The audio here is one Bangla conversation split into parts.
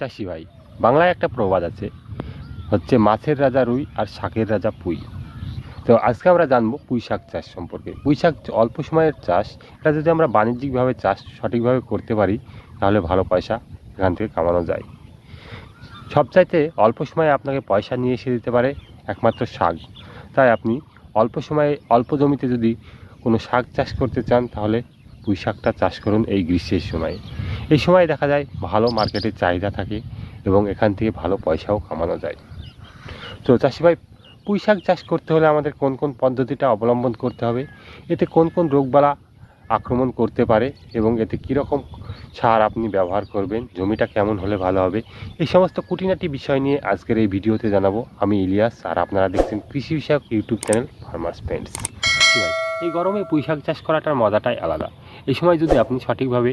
চাষি ভাই। বাংলায় একটা প্রবাদ আছে, হচ্ছে মাছের রাজা রুই আর শাকের রাজা পুঁই। তো আজকে আমরা জানব পুঁই শাক চাষ সম্পর্কে। পুঁই শাক অল্প সময়ের চাষ, এটা যদি আমরা বাণিজ্যিকভাবে চাষ সঠিকভাবে করতে পারি, তাহলে ভালো পয়সা এখান থেকে কামানো যায়। সবচাইতে অল্প সময়ে আপনাকে পয়সা নিয়ে এসে দিতে পারে একমাত্র শাক। তাই আপনি অল্প সময়ে অল্প জমিতে যদি কোনো শাক চাষ করতে চান, তাহলে পুঁই শাকটা চাষ করুন এই গ্রীষ্মের সময়। এই সময় দেখা যায় ভালো মার্কেটের চাহিদা থাকে এবং এখান থেকে ভালো পয়সাও কামানো যায়। তো চাষি ভাই পুঁই শাক চাষ করতে হলে আমাদের কোন কোন পদ্ধতিটা অবলম্বন করতে হবে? এতে কোন কোন রোগবালা আক্রমণ করতে পারে এবং এতে কীরকম সার আপনি ব্যবহার করবেন, জমিটা কেমন হলে ভালো হবে? এই সমস্ত কুটিনাটি বিষয় নিয়ে আজকের এই ভিডিওতে জানাব। আমি ইলিয়াস, আর আপনারা দেখছেন কৃষি বিষয়ক ইউটিউব চ্যানেল ফার্মার্স ফ্রেন্ডস। এই গরমে পুঁই শাক চাষ করাটার মজাটাই আলাদা। এই সময় যদি আপনি সঠিকভাবে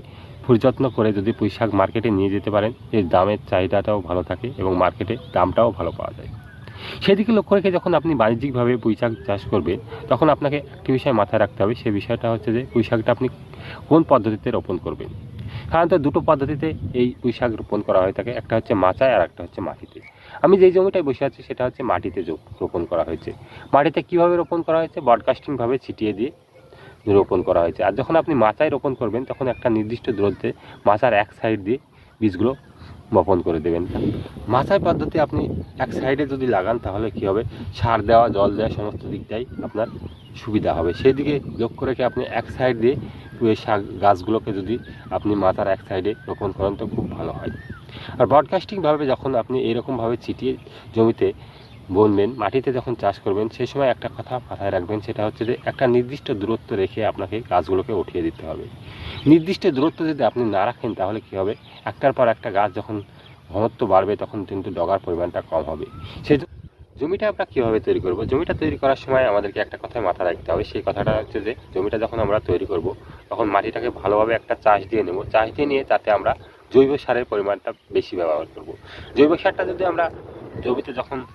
পরিযত্ন করে যদি পুঁই শাক মার্কেটে নিয়ে যেতে পারেন, এর দামের চাহিদাটাও ভালো থাকে এবং মার্কেটে দামটাও ভালো পাওয়া যায়। সেদিকে লক্ষ্য রেখে যখন আপনি বাণিজ্যিকভাবে পুঁই শাক চাষ করবেন, তখন আপনাকে একটি বিষয় মাথায় রাখতে হবে সেই বিষয়টা হচ্ছে যে পুঁই শাকটা আপনি কোন পদ্ধতিতে রোপণ করবেন। সাধারণত দুটো পদ্ধতিতে এই পুঁই শাক রোপণ করা হয়ে থাকে, একটা হচ্ছে মাচায় আর একটা হচ্ছে মাটিতে। আমি যেই জমিটায় বসে আছি, সেটা হচ্ছে মাটিতে রোপণ করা হয়েছে। মাটিতে কীভাবে রোপণ করা হয়েছে? বডকাস্টিংভাবে ছিটিয়ে দিয়ে রোপণ করা হয়েছে। আর যখন আপনি মাচায় রোপণ করবেন, তখন একটা নির্দিষ্ট দূরত্বে মাচার এক সাইড দিয়ে বীজগুলো বপন করে দেবেন। মাচাই পদ্ধতি আপনি এক সাইডে যদি লাগান, তাহলে কি হবে? সার দেওয়া, জল দেওয়া, সমস্ত দিকটাই আপনার সুবিধা হবে। সেই দিকে লক্ষ্য রেখে আপনি এক সাইড দিয়ে শাক গাছগুলোকে যদি আপনি মাথার এক সাইডে রোপণ করেন, তো খুব ভালো হয়। আর ব্রডকাস্টিংভাবে যখন আপনি এরকমভাবে ছিটিয়ে জমিতে বুনবেন, মাটিতে যখন চাষ করবেন, সেই সময় একটা কথা মাথায় রাখবেন, সেটা হচ্ছে যে একটা নির্দিষ্ট দূরত্ব রেখে আপনাকে গাছগুলোকে উঠিয়ে দিতে হবে। নির্দিষ্ট দূরত্ব যদি আপনি না রাখেন, তাহলে কি হবে? একটার পর একটা গাছ যখন ঘনত্ব বাড়বে, তখন কিন্তু ডগার পরিমাণটা কম হবে। সেই জমিটা আমরা কীভাবে তৈরি করব? জমিটা তৈরি করার সময় আমাদেরকে একটা কথায় মাথা রাখতে হবে, সেই কথাটা হচ্ছে যে জমিটা যখন আমরা তৈরি করব, তখন মাটিটাকে ভালোভাবে একটা চাষ দিয়ে নেব। চাষ দিয়ে নিয়ে তাতে আমরা জৈব সারের পরিমাণটা বেশি ব্যবহার করব। জৈব সারটা যদি আমরা জমিতে যখন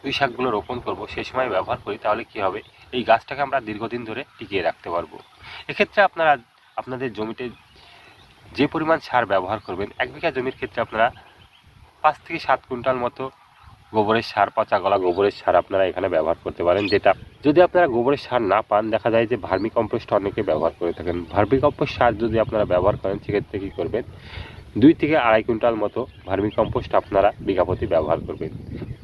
পুঁই শাকগুলো রোপণ করব সেই সময় ব্যবহার করি, তাহলে কি হবে? এই গাছটাকে আমরা দীর্ঘদিন ধরে টিকিয়ে রাখতে পারব। এক্ষেত্রে আপনারা, আপনাদের জমিতে যে পরিমাণ সার ব্যবহার করবেন, এক বিঘা জমির ক্ষেত্রে আপনারা পাঁচ থেকে সাত কুইন্টাল মতো গোবরের সার, পচা গলা গোবরের সার আপনারা এখানে ব্যবহার করতে পারেন, যেটা যদি আপনারা গোবরের সার না পান, দেখা যায় যে ভার্মি কম্পোস্ট অনেকে ব্যবহার করে থাকেন। ভার্মি কম্পোস্ট সার যদি আপনারা ব্যবহার করেন, সেক্ষেত্রে কী করবেন? দুই থেকে আড়াই কুইন্টাল মতো ভার্মি কম্পোস্ট আপনারা বিঘাপতি ব্যবহার করবেন।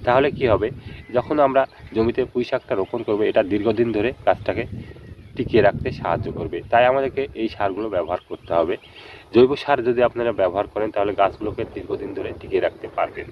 তাহলে কি হবে? যখন আমরা জমিতে পুঁই শাকটা রোপণ করব, এটা দীর্ঘদিন ধরে গাছটাকে টিকিয়ে রাখতে সাহায্য করবে। তাই আমাদেরকে এই সারগুলো ব্যবহার করতে হবে। জৈব সার যদি আপনারা ব্যবহার করেন, তাহলে গাছগুলোকে দীর্ঘদিন ধরে টিকিয়ে রাখতে পারবেন।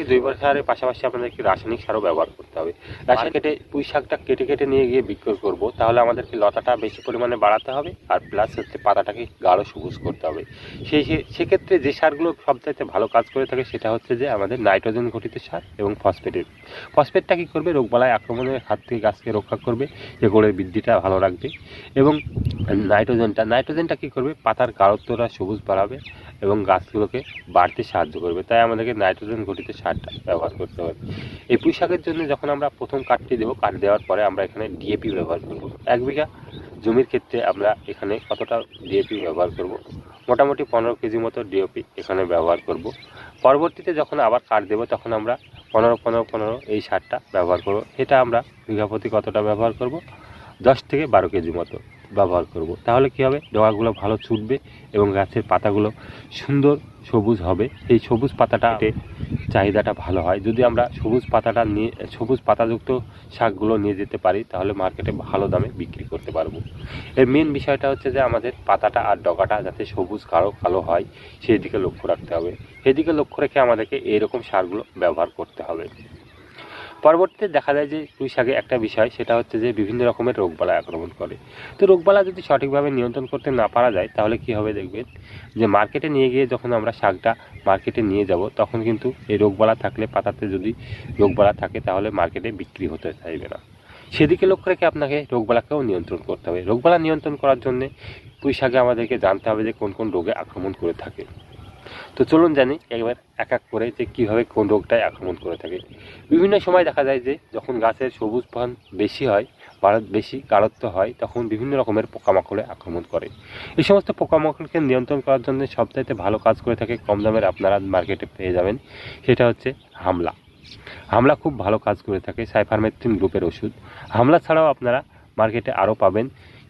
এই জৈব সারের পাশাপাশি আপনাদেরকে রাসায়নিক সারও ব্যবহার করতে হবে? রাসায়নিক কেটে পুঁই শাকটা কেটে কেটে নিয়ে গিয়ে বিক্রয় করব তাহলে আমাদেরকে লতাটা বেশি পরিমাণে বাড়াতে হবে? আর প্লাস হচ্ছে পাতাটাকে গাঢ় সবুজ করতে হবে। সেই সেক্ষেত্রে যে সারগুলো সবচাইতে ভালো কাজ করে থাকে সেটা হচ্ছে যে আমাদের নাইট্রোজেন ঘটিত সার এবং ফসফেটের ফসফেটটা কী করবে? রোগবালাই আক্রমণের হাত থেকে গাছকে রক্ষা করবে এগুলোর বৃদ্ধিটা ভালো রাখবে। এবং নাইট্রোজেনটা নাইট্রোজেনটা কী করবে? পাতার গাঢ়ত্বটা সবুজ বাড়াবে এবং গাছগুলোকে বাড়তে সাহায্য করবে। তাই আমাদেরকে নাইট্রোজেন ঘটিত সারটা ব্যবহার করতে হবে। এই পুঁই শাকের জন্য যখন আমরা প্রথম কাঠটি দেবো কাঠ দেওয়ার পরে আমরা এখানে ডিএপি ব্যবহার করব। এক বিঘা জমির ক্ষেত্রে আমরা এখানে কতটা ডিএপি ব্যবহার করব? মোটামুটি পনেরো কেজি মতো ডিএপি এখানে ব্যবহার করব। পরবর্তীতে যখন আবার কাঠ দেবো, তখন আমরা পনেরো পনেরো পনেরো এই সারটা ব্যবহার করব। এটা আমরা বিঘা প্রতি কতটা ব্যবহার করব? দশ থেকে বারো কেজি মতো। ব্যবহার করব। তাহলে কী হবে? ডগাগুলো ভালো ছুটবে এবং গাছের পাতাগুলো সুন্দর সবুজ হবে। এই সবুজ পাতাটা চাহিদাটা ভালো হয়। যদি আমরা সবুজ পাতাটা নিয়ে, সবুজ পাতাযুক্ত শাকগুলো নিয়ে যেতে পারি, তাহলে মার্কেটে ভালো দামে বিক্রি করতে পারব। এর মেন বিষয়টা হচ্ছে যে আমাদের পাতাটা আর ডগাটা যাতে সবুজ, কালো কালো হয় সেই দিকে লক্ষ্য রাখতে হবে। সেদিকে লক্ষ্য রেখে আমাদেরকে এইরকম সারগুলো ব্যবহার করতে হবে। পরবর্তীতে দেখা যায় যে পুঁই একটা বিষয়, সেটা হচ্ছে যে বিভিন্ন রকমের রোগবালাই আক্রমণ করে। তো রোগবালা যদি সঠিকভাবে নিয়ন্ত্রণ করতে না পারা যায়, তাহলে কি হবে দেখবেন? যে মার্কেটে নিয়ে গিয়ে যখন আমরা শাকটা মার্কেটে নিয়ে যাব, তখন কিন্তু এই রোগবালা থাকলে পাতাতে যদি রোগবালা থাকে, তাহলে মার্কেটে বিক্রি হতে চাইবে না। সেদিকে লক্ষ্য রেখে আপনাকে রোগবালাকেও নিয়ন্ত্রণ করতে হবে। রোগবালা নিয়ন্ত্রণ করার জন্যে পুঁই শাকে আমাদেরকে জানতে হবে যে কোন কোন রোগে আক্রমণ করে থাকে। তো চলুন জানি একবার এক এক করে যে কীভাবে কোন রোগটায় আক্রমণ করে থাকে। বিভিন্ন সময় দেখা যায় যে যখন গাছের সবুজ পান বেশি হয় বা বেশি গাঢ়ত্ব হয়, তখন বিভিন্ন রকমের পোকামাকড়ে আক্রমণ করে। এই সমস্ত পোকামাকড়কে নিয়ন্ত্রণ করার জন্য সবচাইতে ভালো কাজ করে থাকে কম দামের আপনারা মার্কেটে পেয়ে যাবেন, সেটা হচ্ছে হামলা। হামলা খুব ভালো কাজ করে থাকে সাইফারমেথ্রিন গ্রুপের ওষুধ। হামলা ছাড়াও আপনারা মার্কেটে আরও পাবেন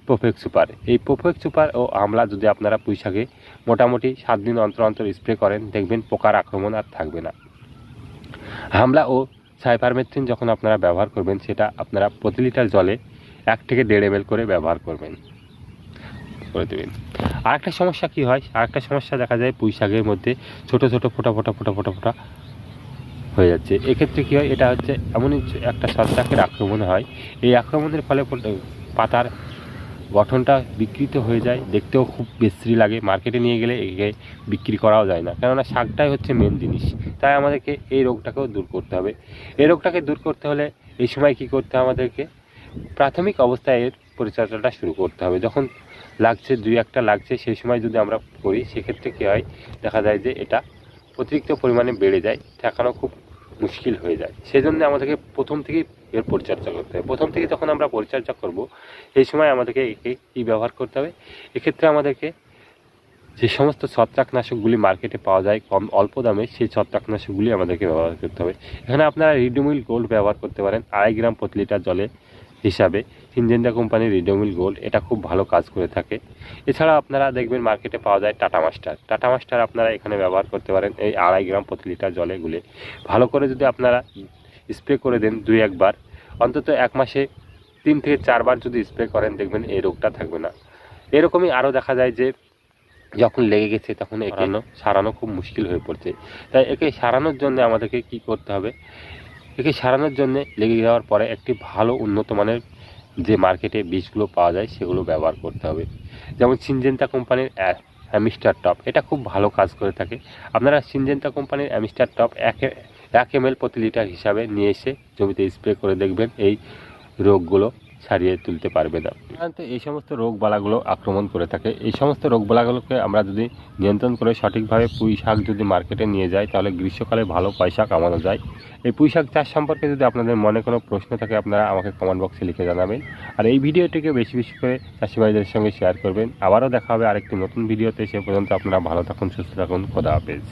পোফেক সুপার এই পোফেক সুপার ও আমলা যদি আপনারা পুঁইশাকে মোটামুটি সাত দিন অন্তর অন্তর স্প্রে করেন, দেখবেন পোকার আক্রমণ আর থাকবে না। হামলা ও সাইফারমেথ্রিন যখন আপনারা ব্যবহার করবেন, সেটা আপনারা প্রতি লিটার জলে এক থেকে দেড় এম করে ব্যবহার করবেন। করে দেবেন। আরেকটা সমস্যা কি হয়? আরেকটা সমস্যা দেখা যায় পুঁই শাকের মধ্যে ছোট ছোট ফোটা ফোটা ফোটা ফোটা ফোটা হয়ে যাচ্ছে। এক্ষেত্রে কী হয়? এটা হচ্ছে এমনই একটা ছত্রাকের আক্রমণ হয়। এই আক্রমণের ফলে পাতার গঠনটা বিকৃত হয়ে যায়, দেখতেও খুব বিশ্রী লাগে। মার্কেটে নিয়ে গেলে একে বিক্রি করাও যায় না। কেননা শাকটাই হচ্ছে মেন জিনিস। তাই আমাদেরকে এই রোগটাকেও দূর করতে হবে। এই রোগটাকে দূর করতে হলে এই সময় কি করতে হবে আমাদেরকে? প্রাথমিক অবস্থায় এর পরিচর্যাটা শুরু করতে হবে। যখন লাগছে, দুই একটা লাগছে, সেই সময় যদি আমরা করি, সেক্ষেত্রে কী হয়? দেখা যায় যে এটা অতিরিক্ত পরিমাণে বেড়ে যায় ঠেকানো খুব মুশকিল হয়ে যায়। সেই জন্য আমাদেরকে প্রথম থেকেই এর পরিচর্যা করতে হবে। প্রথম থেকে যখন আমরা পরিচর্যা করব, এই সময় আমাদেরকে একে কী ব্যবহার করতে হবে? এক্ষেত্রে আমাদেরকে যে সমস্ত ছত্রাকনাশকগুলি মার্কেটে পাওয়া যায় কম অল্প দামে, সেই ছত্রাকনাশকগুলি আমাদেরকে ব্যবহার করতে হবে। এখানে আপনারা রিডোমিল গোল্ড ব্যবহার করতে পারেন। আড়াই গ্রাম প্রতি লিটার জলে হিসাবে সিনজেন্ডা কোম্পানির রিডোমিল গোল্ড এটা খুব ভালো কাজ করে থাকে। এছাড়া আপনারা দেখবেন মার্কেটে পাওয়া যায় টাটা মাস্টার টাটা মাস্টার আপনারা এখানে ব্যবহার করতে পারেন এই আড়াই গ্রাম প্রতি লিটার জলে গুলে ভালো করে যদি আপনারা স্প্রে করে দেন দুই একবার। অন্তত এক মাসে তিন থেকে চারবার যদি স্প্রে করেন দেখবেন এই রোগটা থাকবে না। এরকমই আরও দেখা যায় যে যখন লেগে গেছে তখন একে সারানো। খুব মুশকিল হয়ে পড়ছে। তাই একে সারানোর জন্য আমাদেরকে কি করতে হবে? একে সারানোর জন্য লেগে যাওয়ার পরে একটি ভালো উন্নত মানের যে মার্কেটে বীজগুলো পাওয়া যায় সেগুলো ব্যবহার করতে হবে। যেমন সিনজেন্তা কোম্পানির অ্যামিস্টার টপ। এটা খুব ভালো কাজ করে থাকে। আপনারা সিনজেন্তা কোম্পানির অ্যামিস্টার টপ এক এক এম প্রতি লিটার হিসাবে নিয়ে এসে জমিতে স্প্রে করে দেখবেন এই রোগগুলো ছাড়িয়ে তুলতে পারবে না। সাধারণত এই সমস্ত রোগবালাগুলো আক্রমণ করে থাকে। এই সমস্ত রোগবালাগুলোকে আমরা যদি নিয়ন্ত্রণ করে সঠিকভাবে পুঁই শাক যদি মার্কেটে নিয়ে যাই তাহলে গ্রীষ্মকালে ভালো পয়সা কামানো যায়। এই পুঁই শাক চাষ সম্পর্কে যদি আপনাদের মনে কোনো প্রশ্ন থাকে, আপনারা আমাকে কমেন্ট বক্সে লিখে জানাবেন। আর এই ভিডিওটিকে বেশি বেশি করে চাষি ভাইদের সঙ্গে শেয়ার করবেন। আবারও দেখা হবে আরেকটি নতুন ভিডিওতে। সে পর্যন্ত আপনারা ভালো থাকুন, সুস্থ থাকুন। খোদা হাফেজ।